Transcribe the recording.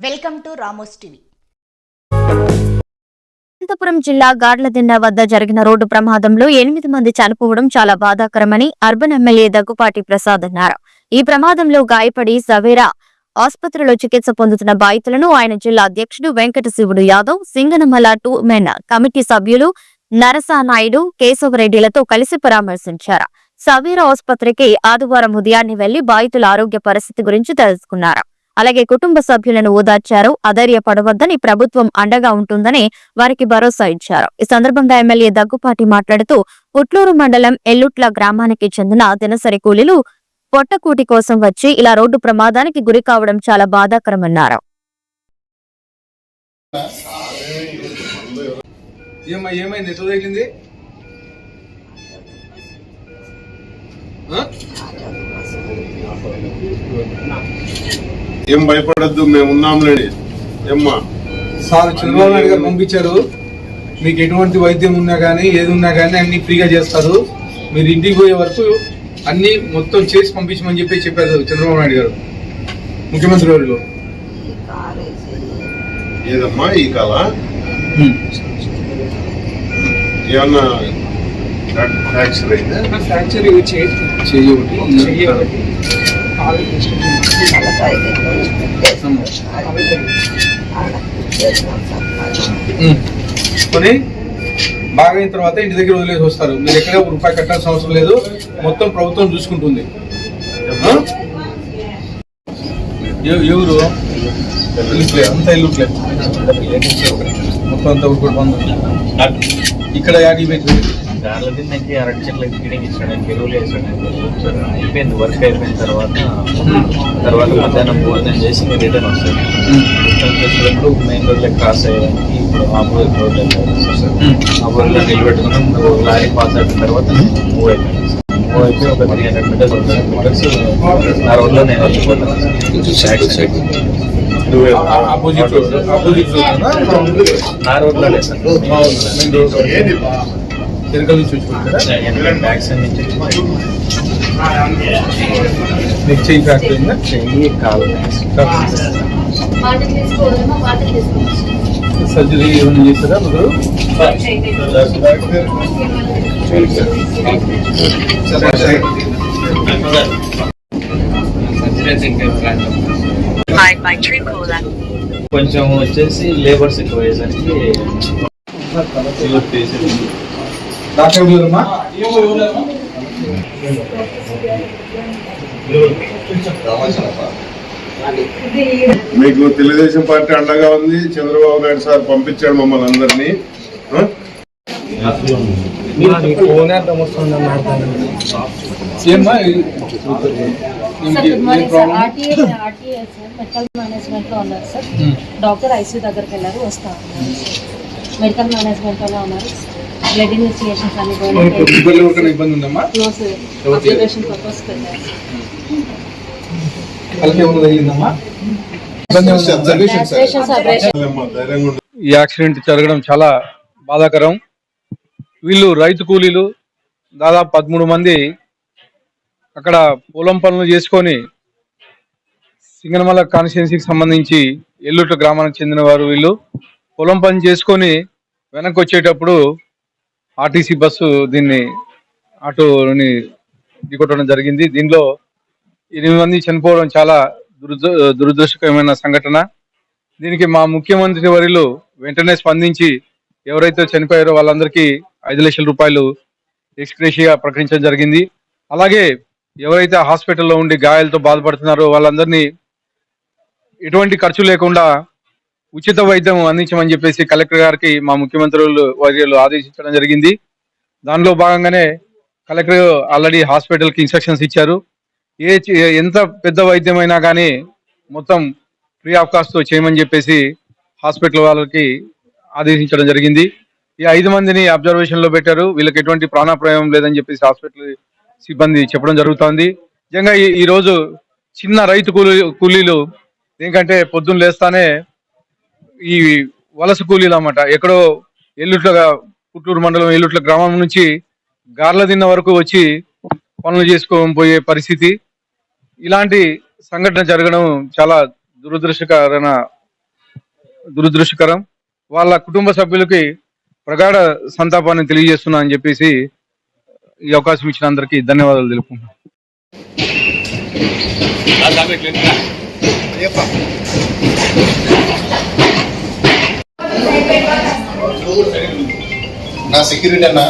Welcome to Ramos TV. Anantapuram జిల్లా గాడ్లదిండ వద్ద జరిగిన రోడ్డు ప్రమాదంలో ఎనిమిది మంది చనిపోవడం చాలా బాధాకరమని అర్బన్ ఎమ్మెల్యే దగ్గుపాటి ప్రసాద్ అన్నారు. ఈ ప్రమాదంలో గాయపడి సవేరా ఆసుపత్రిలో చికిత్స పొందుతున్న బాధితులను ఆయన జిల్లా అధ్యక్షుడు Venkata Shivudu Yadav Singanamala two men committee సభ్యులు నరసానాయుడు కేశవరెడ్డిలతో కలిసి పరామర్శించారు. సవేరా ఆసుపత్రికి ఆదివారం ఉదయాన్నే వెళ్ళి బాధితుల ఆరోగ్య పరిస్థితి గురించి తెలుసుకున్నారు. అలాగే కుటుంబ సభ్యులను ఓదార్చారు. అధైర్యపడవద్దని ప్రభుత్వం అండగా ఉంటుందని వారికి భరోసా ఇచ్చారు. ఈ సందర్భంగా ఎమ్మెల్యే దగ్గుపాటి మాట్లాడుతూ పుట్లూరు మండలం ఎల్లుట్ల గ్రామానికి చెందిన దినసరి కూలీలు పొట్టకూటి కోసం వచ్చి ఇలా రోడ్డు ప్రమాదానికి గురి కావడం చాలా బాధాకరమన్నారు. ఏమైంది? ఎట్లా తగిలింది? ఏం భయపడద్దు మేము ఉన్నాంలేండి. ఏమ్మా? సార్ చంద్రబాబు నాయుడు గారు పంపించారు. మీకు ఎటువంటి వైద్యం ఉన్నా కానీ ఏది ఉన్నా కానీ అన్ని ఫ్రీగా చేస్తారు. మీరు ఇంటికి పోయే వరకు అన్ని మొత్తం చేసి పంపించమని చెప్పి చెప్పారు చంద్రబాబు నాయుడు గారు. ముఖ్యమంత్రి వాళ్ళు ఏదమ్మా ఈ కళ? ఏమన్నా ఫ్రాక్చర్ అయిందా? ఫ్రాక్చర్ చెయ్యి ఒకటి ఉమ్. కొని బాగా అయిన తర్వాత ఇంటి దగ్గర వదిలేసి వస్తారు. మీరు ఎక్కడ రూపాయి కట్టాల్సిన అవసరం లేదు. మొత్తం ప్రభుత్వం చూసుకుంటుంది. ఎవరు? అంతా ఇల్లుట్లే. మొత్తం అంతా ఇక్కడ యాడి పెట్టి దానిలో తిన్నాకి అరటి చెట్లకి ఫీడింగ్ ఇచ్చడానికి ఎరువులు వేసడానికి అయిపోయింది వర్క్ అయిపోయిన తర్వాత తర్వాత మధ్యాహ్నం భోజనం చేసి మీరు రిటర్న్ వస్తారు రిటర్న్ చేసేటప్పుడు మెయిన్ రోడ్లో క్రాస్ అయ్యడానికి ఇప్పుడు ఆపోజిట్ రోడ్ ఆ రోడ్లో నిలబెట్టుకున్నాం ఒక లారీ పాస్ అయిపోయిన తర్వాత మూవ్ అయిపోయింది మూవ్ అయిపోయి ఒక three hundred metres hundred metres రోడ్లో నేను వెళ్ళిపోతాను. ఆపోజిట్ ఆపోజిట్ నా రోడ్లోనే సార్. వెనకాల నుంచి నీకు చెయ్యి ఫ్రాక్చర్ అయిందా? చెయ్యి కాలు సర్జరీ ఏమైనా చేస్తారా మీరు కొంచెం వచ్చేసి లేబర్స్ ఎక్కువ అయ్యేసరికి డాక్టర్ ఎవరమ్మా మీకు తెలుగుదేశం పార్టీ అండగా ఉంది. చంద్రబాబు నాయుడు సార్ పంపించాడు మమ్మల్ని అందరినీ. డాక్టర్ ఐసీయూ దగ్గరికి వెళ్ళారు వస్తా మెడికల్ మేనేజ్మెంట్లో ఉన్నారు. బ్లడ్ ఇన్వెస్టిగేషన్స్ అన్ని పర్పస్. ఈ యాక్సిడెంట్ జరగడం చాలా బాధాకరం. వీళ్ళు రైతు కూలీలు దాదాపు పదమూడు మంది అక్కడ పొలం పనులు చేసుకొని సింగనమల కాన్స్టిట్యున్సీకి సంబంధించి ఎల్లుట్ల గ్రామానికి చెందిన వారు వీళ్ళు. పొలం పని చేసుకొని వెనక్కి వచ్చేటప్పుడు ఆర్టీసీ బస్సు దీన్ని ఆటోని ఢీకొట్టడం జరిగింది. దీనిలో ఎనిమిది మంది చనిపోవడం చాలా దురద దురదృష్టకరమైన సంఘటన. దీనికి మా ముఖ్యమంత్రి వర్యులు వెంటనే స్పందించి ఎవరైతే చనిపోయారో వాళ్ళందరికీ ఐదు లక్షల రూపాయలు ఎక్స్గ్రేషియా ప్రకటించడం జరిగింది. అలాగే ఎవరైతే హాస్పిటల్లో ఉండి గాయాలతో బాధపడుతున్నారో వాళ్ళందరినీ ఎటువంటి ఖర్చు లేకుండా ఉచిత వైద్యం అందించమని చెప్పేసి కలెక్టర్ గారికి మా ముఖ్యమంత్రులు వర్యులు ఆదేశించడం జరిగింది. దానిలో భాగంగానే కలెక్టర్ ఆల్రెడీ హాస్పిటల్కి ఇన్స్ట్రక్షన్స్ ఇచ్చారు. ఏ ఎంత పెద్ద వైద్యమైనా కానీ మొత్తం ఫ్రీ ఆఫ్ కాస్ట్తో చేయమని చెప్పేసి హాస్పిటల్ వాళ్ళకి ఆదేశించడం జరిగింది. ఈ ఐదు మందిని అబ్జర్వేషన్లో పెట్టారు. వీళ్ళకి ఎటువంటి ప్రాణాప్రాయం లేదని చెప్పేసి హాస్పిటల్ సిబ్బంది చెప్పడం జరుగుతోంది. నిజంగా ఈ- ఈరోజు చిన్న రైతు కూలీ కూలీలు ఎందుకంటే పొద్దున్న లేస్తానే ఈ వలస కూలీలు అన్నమాట. ఎక్కడో ఎల్లుట్ల పుట్టూరు మండలం ఎల్లుట్ల గ్రామం నుంచి గార్ల దిన్న వరకు వచ్చి పనులు చేసుకొని పోయే పరిస్థితి. ఇలాంటి సంఘటన జరగడం చాలా దురదృష్టకరమైన దురదృష్టకరం. వాళ్ళ కుటుంబ సభ్యులకి ప్రగాఢ సంతాపాన్ని తెలియజేస్తున్నా అని చెప్పేసి ఈ అవకాశం ఇచ్చిన అందరికీ ధన్యవాదాలు తెలుపుకుంటున్నాను అయ్యప్ప. సెక్యూరిటీ అన్న?